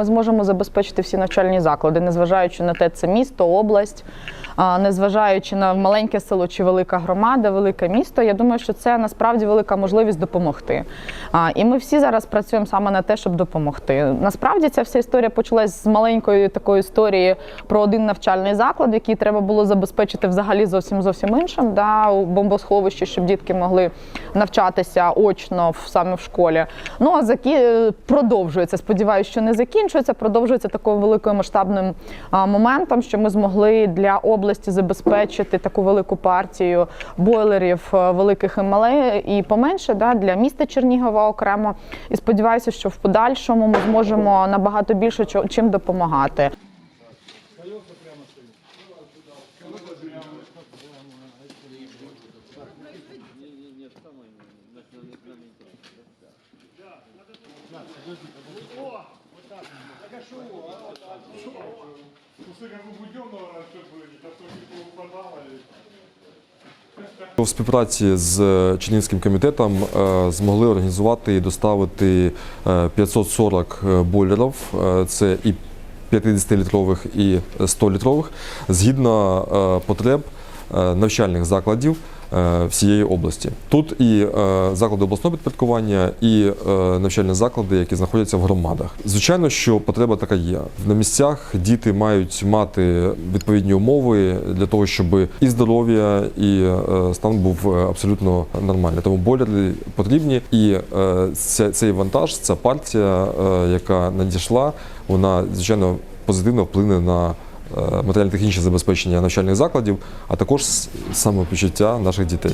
Ми зможемо забезпечити всі навчальні заклади, незважаючи на те, це місто, область, незважаючи на маленьке село чи велика громада, велике місто. Я думаю, що це насправді велика можливість допомогти. І ми всі зараз працюємо саме на те, щоб допомогти. Насправді ця вся історія почалась з маленької такої історії про один навчальний заклад, який треба було забезпечити взагалі зовсім зовсім іншим, да, у бомбосховищі, щоб дітки могли навчатися очно в саме в школі. Ну а закі продовжується. Сподіваюся, що не закінчується. Продовжується таким великим масштабним моментом, що ми змогли для області забезпечити таку велику партію бойлерів е, великих і мале і поменше да, для міста Чернігова окремо. І сподіваюся, що в подальшому ми зможемо набагато більше чим допомагати. Усы как у Буденного раньше были, чтобы не попадало. У співпраці з Чернігівським комітетом е, змогли організувати і доставити е, 540 бойлерів. Е, Це і 50-літрових, і 100-літрових, згідно е, потреб е, навчальних закладів е, всієї області. Тут і е, заклади обласного підпорядкування, і е, навчальні заклади, які знаходяться в громадах. Звичайно, що потреба така є. На місцях діти мають мати відповідні умови для того, щоб і здоров'я, і е, стан був е, абсолютно нормальний. Тому бойлери потрібні, і е, цей вантаж, ця партія, е, яка надійшла, вона звичайно позитивно вплине на е, матеріально-технічне забезпечення навчальних закладів, а також самопочуття наших дітей.